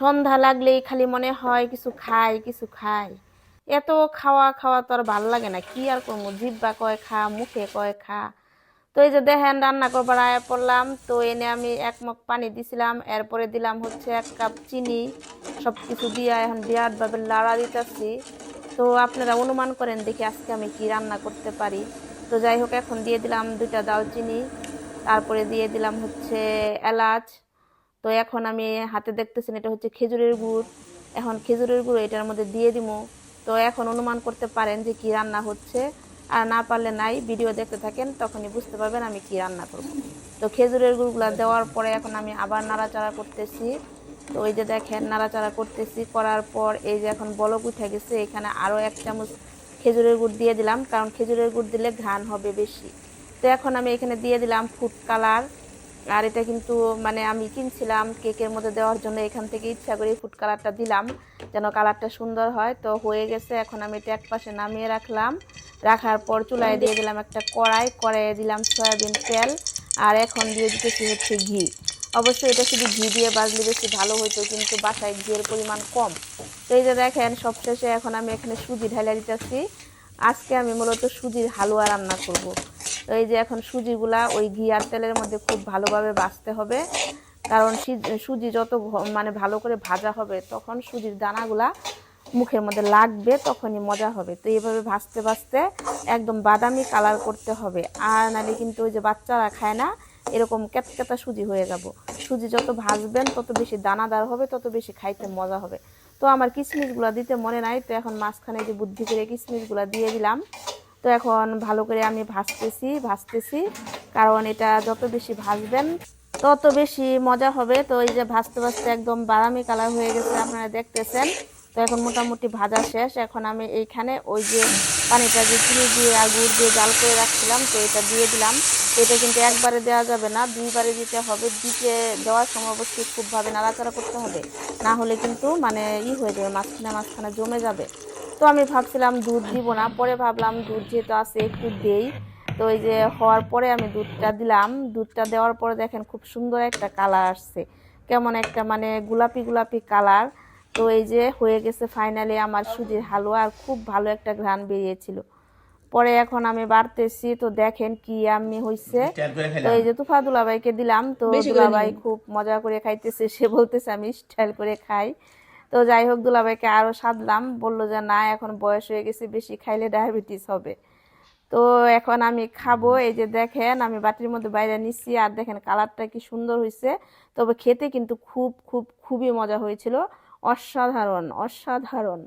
সন্ধ্যা লাগলেই খালি মনে হয় কিছু খাই কিছু খাই। এত খাওয়া খাওয়া তো আর ভালো লাগে না। কি আর করব? জিব্বা কয় খা, মুখে কয় খা। তো এই যে দেখেন, রান্না করবার আয়া পড়লাম। তো এনে আমি এক মগ পানি দিছিলাম। এরপরে দিলাম হচ্ছে এক কাপ চিনি। সব কিছু দিয়ে এখন বিরাটভাবে লাড়া দিতেছি। তো আপনারা অনুমান করেন দেখি আজকে আমি কি রান্না করতে পারি। তো যাই হোক, এখন দিয়ে দিলাম দুইটা দালচিনি। তারপরে দিয়ে দিলাম হচ্ছে এলাচ। তো এখন আমি হাতে দেখতেছেন এটা হচ্ছে খেজুরের গুড়। এখন খেজুরের গুঁড়ো এটার মধ্যে দিয়ে দিব তো এখন অনুমান করতে পারেন যে কি রান্না হচ্ছে। আর না পারলে নাই, ভিডিও দেখতে থাকেন, তখনই বুঝতে পারবেন আমি কি রান্না করব। তো খেজুরের গুড়গুলো দেওয়ার পরে এখন আমি আবার নাড়াচাড়া করতেছি। তো ওই যে দেখেন নাড়াচাড়া করতেছি, করার পর এই যে এখন বলক উঠে গেছে, এখানে আরও এক চামচ খেজুরের গুড় দিয়ে দিলাম, কারণ খেজুরের গুড় দিলে ঘ্রাণ হবে বেশি। তো এখন আমি এখানে দিয়ে দিলাম ফুড কালার আর এটা কিন্তু মানে আমি কিনছিলাম কেকের মধ্যে দেওয়ার জন্য, এখান থেকে ইচ্ছা করে ফুড কালারটা দিলাম, যেন কালারটা সুন্দর হয়। তো হয়ে গেছে, এখন আমি এটা এক পাশে নামিয়ে রাখলাম। রাখার পর চুলায় দিয়ে দিলাম একটা কড়াই, কড়াইয়ে দিলাম সয়াবিন তেল, আর এখন দিয়ে দিতেছি হচ্ছে ঘি। অবশ্যই এটা শুধু ঘি দিয়ে বাজলে বেশি ভালো হতো কিন্তু বাসায় ঘিয়ের পরিমাণ কম। তো এই যে দেখেন সবশেষে এখন আমি এখানে সুজি ঢালিয়ে দিতেছি। আজকে আমি মূলত সুজির হালুয়া রান্না করব। তো এই যে এখন সুজিগুলা ওই ঘি আর তেলের মধ্যে খুব ভালোভাবে ভাজতে হবে। কারণ সুজি যত মানে ভালো করে ভাজা হবে, তখন সুজির দানাগুলা মুখের মধ্যে লাগবে, তখনই মজা হবে। তো এইভাবে ভাজতে ভাজতে একদম বাদামি কালার করতে হবে। আর নাহলে কিন্তু ওই যে বাচ্চারা খায় না, এরকম ক্যাতক্যাতা সুজি হয়ে যাব। সুজি যত ভাজবেন, তত বেশি দানাদার হবে, তত বেশি খাইতে মজা হবে। তো আমার কিশমিশগুলো দিতে মনে নাই, তো এখন মাঝখানে যে বুদ্ধি করে কিশমিশগুলো দিয়ে দিলাম। তো এখন ভালো করে আমি ভাজতেছি ভাজতেছি। কারণ এটা যত বেশি ভাজবেন, তত বেশি মজা হবে। তো এই যে ভাজতে ভাজতে একদম বাদামি কালার হয়ে গেছে, আপনারা দেখতেছেন। তো এখন মোটামুটি ভাজা শেষ। এখন আমি এইখানে ওই যে পানিটা যে চিনি দিয়ে আর গুড় দিয়ে জাল করে রাখছিলাম, তো এটা দিয়ে দিলাম। এটা কিন্তু একবারে দেওয়া যাবে না, দুইবারে দিতে হবে। দিতে দেওয়ার সময় অবশ্যই খুবভাবে নাড়াচাড়া করতে হবে। না হলে কিন্তু মানে ই হয়ে যাবে, মাঝখানে মাঝখানে জমে যাবে। তো আমি ভাবছিলাম দুধ দিব না পরে ভাবলাম দুধ যেহেতু আছে একটু দেই। তো ওই যে হওয়ার পরে আমি দুধটা দিলাম। দুধটা দেওয়ার পরে দেখেন খুব সুন্দর একটা কালার আসছে। কেমন একটা মানে গোলাপি গোলাপি কালার। তো এই যে হয়ে গেছে ফাইনালি আমার সুজির হালুয়া আর খুব ভালো একটা ঘ্রাণ বেরিয়েছিল। পরে এখন আমি বাড়তেছি তো দেখেন কি আমি হইছে। তো এই যে তুফা দুলাভাইকে দিলাম। তো দুলাভাই খুব মজা করে খাইতেছে সে বলতেছে আমি স্টাইল করে খাই। তো যাই হোক দুলাভাইকে আরও সাধলাম। বলল যে না এখন বয়স হয়ে গেছে বেশি খাইলে ডায়াবেটিস হবে। তো এখন আমি খাব। এই যে দেখেন আমি বাটির মধ্যে বাইরে নিচ্ছি আর দেখেন কালারটা কি সুন্দর হয়েছে তবে খেতে কিন্তু খুব খুব খুবই মজা হয়েছিল। অসাধারণ অসাধারণ।